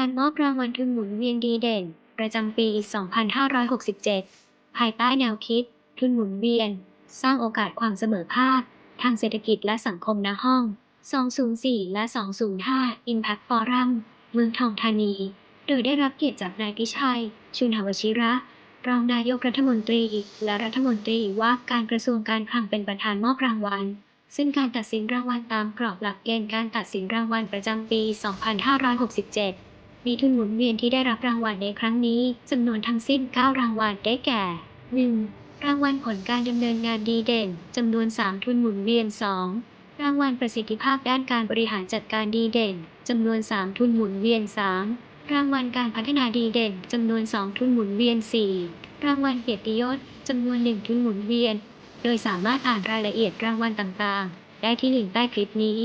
านมอบรางวัลทุนหมุนเวียนดีเด่น ประจำปี 2567 ภายใต้แนวคิด ทุนหมุนเวียน สร้างโอกาสความเสมอภาค ทางเศรษฐกิจและสังคมณห้อง 204 และ 205 Impact Forum เมืองทองธานี โดยได้รับเกียรติจากนายพิชัย ชุนหวชิระ รองนายกรัฐมนตรี และรัฐมนตรีว่าการกระทรวงการคลังเป็นประธานมอบรางวัล ซึ่งการตัดสินรางวัลตามกรอบหลักเกณฑ์การตัดสินรางวัลประจำปี 2567 มีทุนหมุนเวียนที่ได้รับรางวัลในครั้งนี้จำนวนทั้งสิ้น 9 รางวัลได้แก่ 1. รางวัลผลการดำเนินงานดีเด่นจำนวน 3 ทุนหมุนเวียน 2. รางวัลประสิทธิภาพด้านการบริหารจัดการดีเด่นจำนวน 3 ทุนหมุนเวียน 3. รางวัลการพัฒนาดีเด่นจำนวน 2 ทุนหมุนเวียน 4. รางวัลเกียรติยศจำนวน 1 ทุนหมุนเวียน โดยสามารถอ่านรายละเอียดรางวัลต่างๆ ได้ที่ลิงก์ใต้คลิปนี้